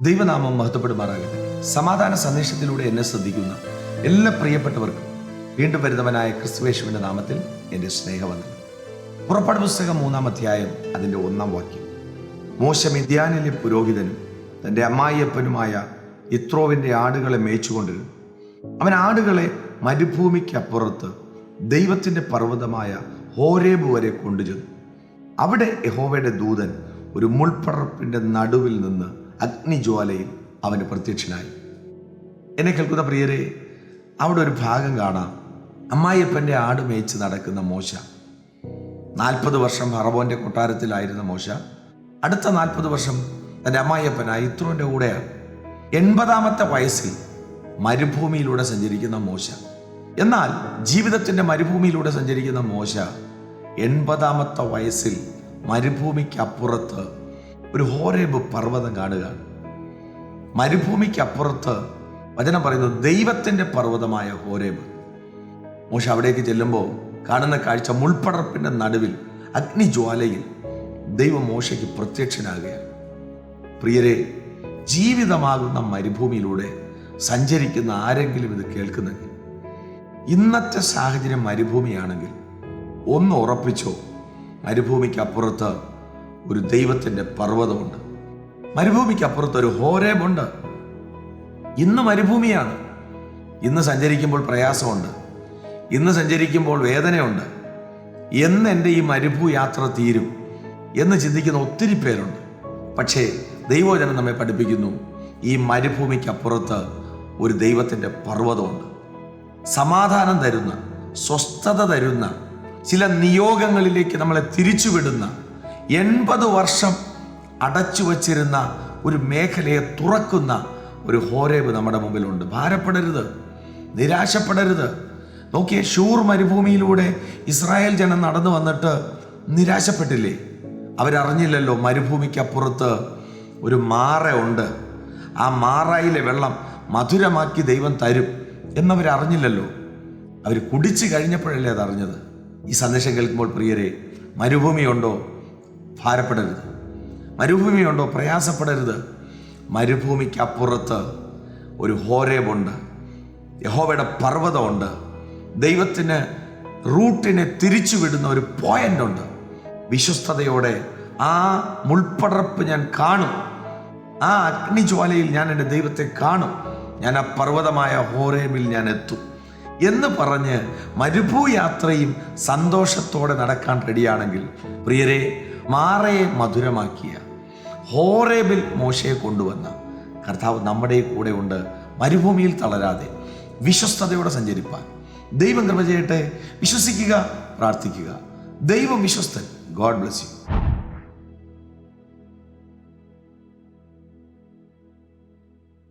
ദൈവനാമം മഹത്വപ്പെടുമാറാകട്ടെ. സമാധാന സന്ദേശത്തിലൂടെ എന്നെ ശ്രദ്ധിക്കുന്ന എല്ലാ പ്രിയപ്പെട്ടവർക്കും വീണ്ടും വരുന്നവനായ ക്രിസ്തുവേശുവിന്റെ നാമത്തിൽ എന്റെ സ്നേഹവന്ദനം. പുറപ്പാട് പുസ്തകം മൂന്നാം അധ്യായം അതിന്റെ ഒന്നാം വാക്യം. മോശ മിദ്യാനിലെ പുരോഹിതനും തന്റെ അമ്മായിയപ്പനുമായ ഇത്രോവിന്റെ ആടുകളെ മേയിച്ചുകൊണ്ടിരുന്നു. അവൻ ആടുകളെ മരുഭൂമിക്കപ്പുറത്ത് ദൈവത്തിന്റെ പർവതമായ ഹോരേബ് വരെ കൊണ്ടുചെന്നു. അവിടെ യഹോവയുടെ ദൂതൻ ഒരു മുൾപ്പടർപ്പിന്റെ നടുവിൽ നിന്ന് അഗ്നിജ്വാലയിൽ അവന് പ്രത്യക്ഷനായി. എന്നെ കേൾക്കുന്ന പ്രിയരെ അവിടെ ഒരു ഭാഗം കാണാം. അമ്മായിയപ്പന്റെ ആട് മേയിച്ച് നടക്കുന്ന മോശ. നാൽപ്പത് വർഷം ഹറബോന്റെ കൊട്ടാരത്തിലായിരുന്ന മോശ. അടുത്ത നാൽപ്പത് വർഷം തന്റെ അമ്മായിയപ്പനായ ഇത്രോന്റെ കൂടെയാണ്. എൺപതാമത്തെ വയസ്സിൽ മരുഭൂമിയിലൂടെ സഞ്ചരിക്കുന്ന മോശ. എന്നാൽ ജീവിതത്തിന്റെ മരുഭൂമിയിലൂടെ സഞ്ചരിക്കുന്ന മോശ എൺപതാമത്തെ വയസ്സിൽ മരുഭൂമിക്കപ്പുറത്ത് ഒരു ഹോരേബ് പർവതം കാണുകയാണ് മരുഭൂമിക്കപ്പുറത്ത് വചനം പറയുന്നത് ദൈവത്തിന്റെ പർവതമായ ഹോരേബ്. മോശ അവിടേക്ക് ചെല്ലുമ്പോൾ കാണുന്ന കാഴ്ച മുൾപ്പടർപ്പിന്റെ നടുവിൽ അഗ്നിജ്വാലയിൽ ദൈവം മോശയ്ക്ക് പ്രത്യക്ഷനാകുകയാണ്. പ്രിയരെ ജീവിതമാകുന്ന മരുഭൂമിയിലൂടെ സഞ്ചരിക്കുന്ന ആരെങ്കിലും ഇത് കേൾക്കുന്നെങ്കിൽ ഇന്നത്തെ സാഹചര്യം മരുഭൂമിയാണെങ്കിൽ ഒന്ന് ഉറപ്പിച്ചോ മരുഭൂമിക്ക് അപ്പുറത്ത് ഒരു ദൈവത്തിന്റെ പർവതമുണ്ട്. മരുഭൂമിക്ക് അപ്പുറത്ത് ഒരു ഹോരേബുണ്ട്. ഇന്ന് മരുഭൂമിയാണ്. ഇന്ന് സഞ്ചരിക്കുമ്പോൾ പ്രയാസമുണ്ട്. ഇന്ന് സഞ്ചരിക്കുമ്പോൾ വേദനയുണ്ട്. എന്ന് എന്റെ ഈ മരുഭൂ യാത്ര തീരും എന്ന് ചിന്തിക്കുന്ന ഒത്തിരി പേരുണ്ട്. പക്ഷേ ദൈവോചനം നമ്മെ പഠിപ്പിക്കുന്നു ഈ മരുഭൂമിക്കപ്പുറത്ത് ഒരു ദൈവത്തിന്റെ പർവതമുണ്ട്. സമാധാനം തരുന്ന സ്വസ്ഥത തരുന്ന ചില നിയോഗങ്ങളിലേക്ക് നമ്മളെ തിരിച്ചുവിടുന്ന എൺപത് വർഷം അടച്ചു വച്ചിരുന്ന ഒരു മേഖലയെ തുറക്കുന്ന ഒരു ഹോരേബ് നമ്മുടെ മുമ്പിലുണ്ട്. ഭാരപ്പെടരുത്. നിരാശപ്പെടരുത്. നോക്കിയേ ഷൂർ മരുഭൂമിയിലൂടെ ഇസ്രായേൽ ജനം നടന്നു വന്നിട്ട് നിരാശപ്പെട്ടില്ലേ? അവരറിഞ്ഞില്ലല്ലോ മരുഭൂമിക്കപ്പുറത്ത് ഒരു മാറ ഉണ്ട്. ആ മാറയിലെ വെള്ളം മധുരമാക്കി ദൈവം തരും എന്നവരറിഞ്ഞില്ലല്ലോ. അവർ കുടിച്ചു കഴിഞ്ഞപ്പോഴല്ലേ അത് അറിഞ്ഞത് ഈ സന്ദേശം കേൾക്കുമ്പോൾ പ്രിയരെ മരുഭൂമിയുണ്ടോ? ഭാരപ്പെടരുത്. മരുഭൂമിയുണ്ടോ? പ്രയാസപ്പെടരുത്. മരുഭൂമിക്കപ്പുറത്ത് ഒരു ഹോരേബുണ്ട്. യഹോവയുടെ പർവതമുണ്ട്. ദൈവത്തിന് റൂട്ടിനെ തിരിച്ചുവിടുന്ന ഒരു പോയിന്റ് ഉണ്ട് വിശ്വസ്തയോടെ ആ മുൾപ്പടർപ്പ് ഞാൻ കാണും. ആ അഗ്നിജ്വാലയിൽ ഞാൻ എന്റെ ദൈവത്തെ കാണും. ഞാൻ ആ പർവതമായ ഹോരേബിൽ ഞാൻ എത്തും. എന്ന് പറഞ്ഞ് മരുഭൂ യാത്രയും സന്തോഷത്തോടെ നടക്കാൻ റെഡിയാണെങ്കിൽ പ്രിയരെ മാറയെ മധുരമാക്കിയ ഹോറേബിൽ മോശയെ കൊണ്ടുവന്ന കർത്താവ് നമ്മുടെ കൂടെ ഉണ്ട്. മരുഭൂമിയിൽ തളരാതെ വിശ്വസ്തയോടെ സഞ്ചരിപ്പാൻ. ദൈവം കൃപ ചെയ്യട്ടെ. വിശ്വസിക്കുക പ്രാർത്ഥിക്കുക. ദൈവം വിശ്വസ്തൻ. God bless you